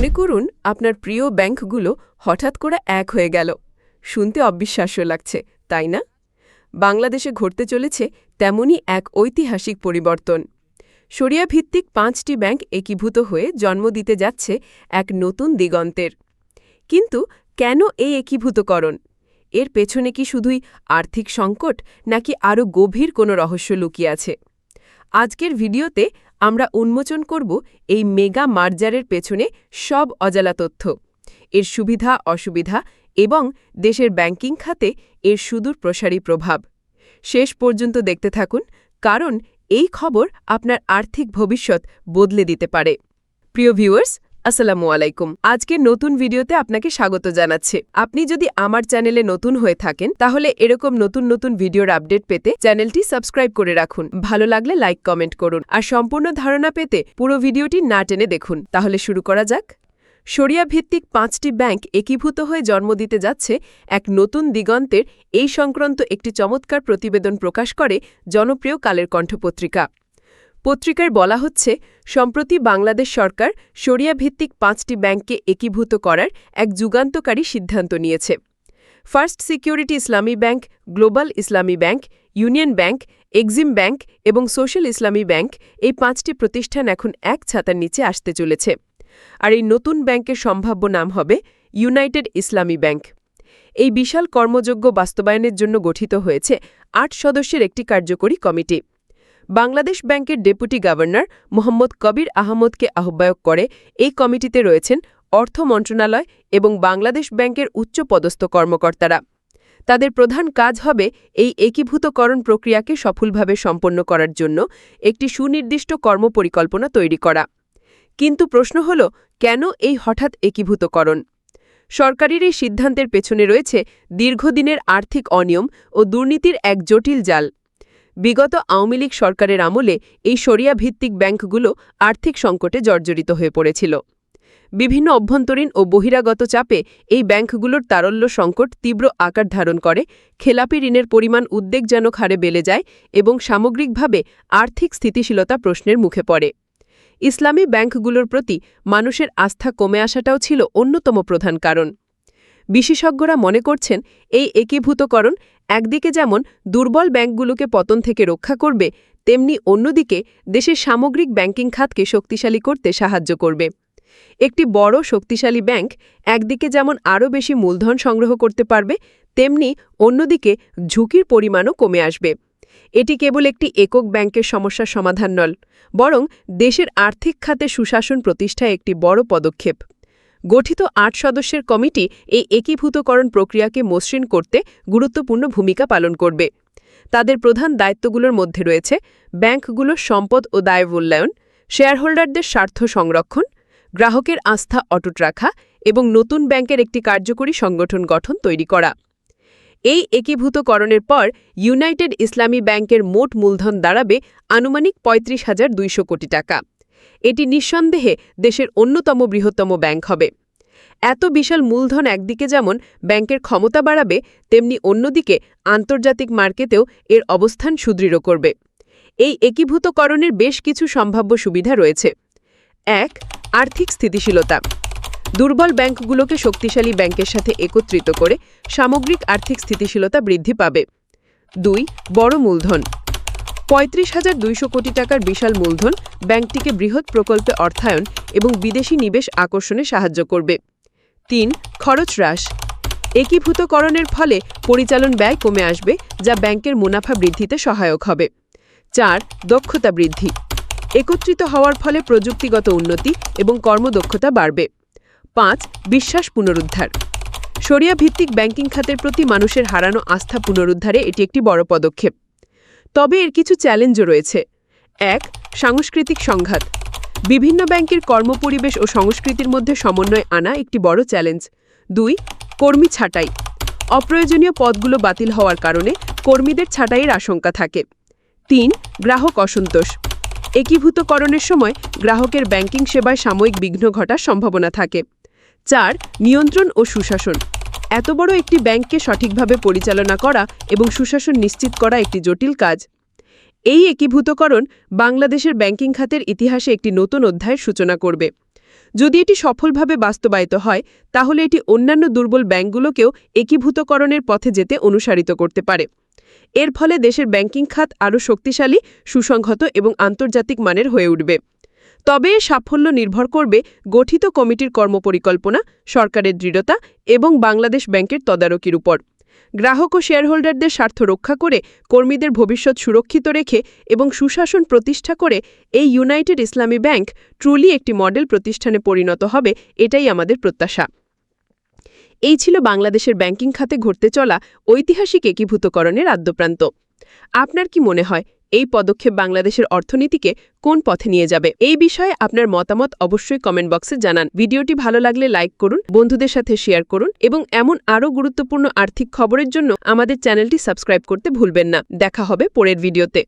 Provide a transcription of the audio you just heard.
মনে করুন আপনার প্রিয় ব্যাংকগুলো হঠাৎ করে এক হয়ে গেল। শুনতে অবিশ্বাস্য লাগছে, তাই না? বাংলাদেশে ঘটতে চলেছে তেমনই এক ঐতিহাসিক পরিবর্তন। ভিত্তিক পাঁচটি ব্যাংক একীভূত হয়ে জন্ম দিতে যাচ্ছে এক নতুন দিগন্তের। কিন্তু কেন এই একীভূতকরণ? এর পেছনে কি শুধুই আর্থিক সংকট নাকি আরও গভীর কোনো রহস্য লুকিয়ে আছে? আজকের ভিডিওতে আমরা উন্মোচন করব এই মেগা মার্জারের পেছনে সব অজালা তথ্য। এর সুবিধা, অসুবিধা এবং দেশের ব্যাংকিং খাতে এর সুদূর প্রসারী প্রভাব। শেষ পর্যন্ত দেখতে থাকুন, কারণ এই খবর আপনার আর্থিক ভবিষ্যৎ বদলে দিতে পারে। প্রিয় ভিউয়ার্স আসসালামু আলাইকুম। আজকের নতুন ভিডিওতে আপনাকে স্বাগত জানাচ্ছে। আপনি যদি আমার চ্যানেলে নতুন হয়ে থাকেন, তাহলে এরকম নতুন নতুন ভিডিওর আপডেট পেতে চ্যানেলটি সাবস্ক্রাইব করে রাখুন। ভালো লাগলে লাইক, কমেন্ট করুন আর সম্পূর্ণ ধারণা পেতে পুরো ভিডিওটি না টেনে দেখুন। তাহলে শুরু করা যাক। সরিয়া ভিত্তিক পাঁচটি ব্যাংক একীভূত হয়ে জন্ম দিতে যাচ্ছে এক নতুন দিগন্তের এই সংক্রান্ত একটি চমৎকার প্রতিবেদন প্রকাশ করে জনপ্রিয় কালের কণ্ঠপত্রিকা। পত্রিকায় বলা হচ্ছে, সম্প্রতি বাংলাদেশ সরকার সরিয়া ভিত্তিক পাঁচটি ব্যাংককে একীভূত করার এক যুগান্তকারী সিদ্ধান্ত নিয়েছে। First security Islami bank, global Islami bank, union bank, exim bank এবং সোশ্যাল ইসলামী ব্যাংক এই পাঁচটি প্রতিষ্ঠান এখন এক ছাতার নিচে আসতে চলেছে। আর এই নতুন ব্যাংকের সম্ভাব্য নাম হবে ইউনাইটেড ইসলামী ব্যাংক। এই বিশাল কর্মযোগ্য বাস্তবায়নের জন্য গঠিত হয়েছে আট সদস্যের একটি কার্যকরী কমিটি। বাংলাদেশ ব্যাংকের ডেপুটি গভর্নর মোহাম্মদ কবির আহমদকে আহ্বায়ক করে এই কমিটিতে রয়েছেন অর্থ মন্ত্রণালয় এবং বাংলাদেশ ব্যাংকের উচ্চপদস্থ কর্মকর্তারা। তাদের প্রধান কাজ হবে এই একীভূতকরণ প্রক্রিয়াকে সফলভাবে সম্পন্ন করার জন্য একটি সুনির্দিষ্ট কর্মপরিকল্পনা তৈরি করা। কিন্তু প্রশ্ন হল, কেন এই হঠাৎ একীভূতকরণ? সরকারের এই সিদ্ধান্তের পেছনে রয়েছে দীর্ঘদিনের আর্থিক অনিয়ম ও দুর্নীতির এক জটিল জাল। বিগত আওয়ামী লীগ সরকারের আমলে এই সরিয়া ভিত্তিক ব্যাংকগুলো আর্থিক সংকটে জর্জরিত হয়ে পড়েছিল। বিভিন্ন অভ্যন্তরীণ ও বহিরাগত চাপে এই ব্যাংকগুলোর তারল্য সংকট তীব্র আকার ধারণ করে, খেলাপি ঋণের পরিমাণ উদ্বেগজনক হারে বেড়ে যায় এবং সামগ্রিকভাবে আর্থিক স্থিতিশীলতা প্রশ্নের মুখে পড়ে। ইসলামী ব্যাংকগুলোর প্রতি মানুষের আস্থা কমে আসাটাও ছিল অন্যতম প্রধান কারণ। বিশেষজ্ঞরা মনে করছেন, এই একীভূতকরণ একদিকে যেমন দুর্বল ব্যাংকগুলোকে পতন থেকে রক্ষা করবে, তেমনি অন্যদিকে দেশের সামগ্রিক ব্যাংকিং খাতকে শক্তিশালী করতে সাহায্য করবে। একটি বড় শক্তিশালী ব্যাংক একদিকে যেমন আরও বেশি মূলধন সংগ্রহ করতে পারবে, তেমনি অন্যদিকে ঝুঁকির পরিমাণও কমে আসবে। এটি কেবল একটি একক ব্যাংকের সমস্যার সমাধান নল, বরং দেশের আর্থিক খাতে সুশাসন প্রতিষ্ঠায় একটি বড় পদক্ষেপ। গঠিত আট সদস্যের কমিটি এই একীভূতকরণ প্রক্রিয়াকে মসৃণ করতে গুরুত্বপূর্ণ ভূমিকা পালন করবে। তাদের প্রধান দায়িত্বগুলোর মধ্যে রয়েছে ব্যাংকগুলোর সম্পদ ও দায় মূল্যায়ন, শেয়ারহোল্ডারদের স্বার্থ সংরক্ষণ, গ্রাহকের আস্থা অটুট রাখা এবং নতুন ব্যাংকের একটি কার্যকরী সংগঠন গঠন তৈরি করা। এই একীভূতকরণের পর ইউনাইটেড ইসলামী ব্যাংকের মোট মূলধন দাঁড়াবে আনুমানিক পঁয়ত্রিশ হাজার দুইশো কোটি টাকা। এটি নিঃসন্দেহে দেশের অন্যতম বৃহত্তম ব্যাংক হবে। এত বিশাল মূলধন একদিকে যেমন ব্যাংকের ক্ষমতা বাড়াবে, তেমনি অন্যদিকে আন্তর্জাতিক মার্কেটেও এর অবস্থান সুদৃঢ় করবে। এই একীভূতকরণের বেশ কিছু সম্ভাব্য সুবিধা রয়েছে। এক, আর্থিক স্থিতিশীলতা। দুর্বল ব্যাংকগুলোকে শক্তিশালী ব্যাংকের সাথে একত্রিত করে সামগ্রিক আর্থিক স্থিতিশীলতা বৃদ্ধি পাবে। দুই, বড় মূলধন। পঁয়ত্রিশ হাজার দুইশো কোটি টাকার বিশাল মূলধন ব্যাংকটিকে বৃহৎ প্রকল্পে অর্থায়ন এবং বিদেশি নিবেশ আকর্ষণে সাহায্য করবে। তিন, খরচ হ্রাস। একীভূতকরণের ফলে পরিচালন ব্যয় কমে আসবে, যা ব্যাংকের মুনাফা বৃদ্ধিতে সহায়ক হবে। চার, দক্ষতা বৃদ্ধি। একত্রিত হওয়ার ফলে প্রযুক্তিগত উন্নতি এবং কর্মদক্ষতা বাড়বে। পাঁচ, বিশ্বাস পুনরুদ্ধার। সরিয়া ভিত্তিক ব্যাংকিং খাতের প্রতি মানুষের হারানো আস্থা পুনরুদ্ধারে এটি একটি বড় পদক্ষেপ। তবে এর কিছু চ্যালেঞ্জও রয়েছে। এক, সাংস্কৃতিক সংঘাত। বিভিন্ন ব্যাংকের কর্মপরিবেশ ও সংস্কৃতির মধ্যে সমন্বয় আনা একটি বড় চ্যালেঞ্জ। দুই, কর্মী ছাঁটাই। অপ্রয়োজনীয় পদগুলো বাতিল হওয়ার কারণে কর্মীদের ছাঁটাইয়ের আশঙ্কা থাকে। তিন, গ্রাহক অসন্তোষ। একীভূতকরণের সময় গ্রাহকের ব্যাংকিং সেবায় সাময়িক বিঘ্ন ঘটার সম্ভাবনা থাকে। চার, নিয়ন্ত্রণ ও সুশাসন। এত বড় একটি ব্যাংককে সঠিকভাবে পরিচালনা করা এবং সুশাসন নিশ্চিত করা একটি জটিল কাজ। এই একীভূতকরণ বাংলাদেশের ব্যাংকিং খাতের ইতিহাসে একটি নতুন অধ্যায়ের সূচনা করবে। যদি এটি সফলভাবে বাস্তবায়িত হয়, তাহলে এটি অন্যান্য দুর্বল ব্যাংকগুলোকেও একীভূতকরণের পথে যেতে অনুসারিত করতে পারে। এর ফলে দেশের ব্যাংকিং খাত আরও শক্তিশালী, সুসংহত এবং আন্তর্জাতিক মানের হয়ে উঠবে। তবে সাফল্য নির্ভর করবে গঠিত কমিটির কর্মপরিকল্পনা, সরকারের দৃঢ়তা এবং বাংলাদেশ ব্যাংকের তদারকির উপর। গ্রাহক ও শেয়ারহোল্ডারদের স্বার্থ রক্ষা করে কর্মীদের ভবিষ্যৎ সুরক্ষিত রেখে এবং সুশাসন প্রতিষ্ঠা করে এই ইউনাইটেড ইসলামী ব্যাংক ট্রুলি একটি মডেল প্রতিষ্ঠানে পরিণত হবে, এটাই আমাদের প্রত্যাশা। এই ছিল বাংলাদেশের ব্যাংকিং খাতে ঘটতে চলা ঐতিহাসিক একীভূতকরণের আদ্যপ্রান্ত। আপনার কি মনে হয় এই পদক্ষেপ বাংলাদেশের অর্থনীতিকে কোন পথে নিয়ে যাবে? এই বিষয়ে আপনার মতামত অবশ্যই কমেন্ট বক্সে জানান। ভিডিওটি ভালো লাগলে লাইক করুন, বন্ধুদের সাথে শেয়ার করুন এবং এমন আরও গুরুত্বপূর্ণ আর্থিক খবরের জন্য আমাদের চ্যানেলটি সাবস্ক্রাইব করতে ভুলবেন না। দেখা হবে পরের ভিডিওতে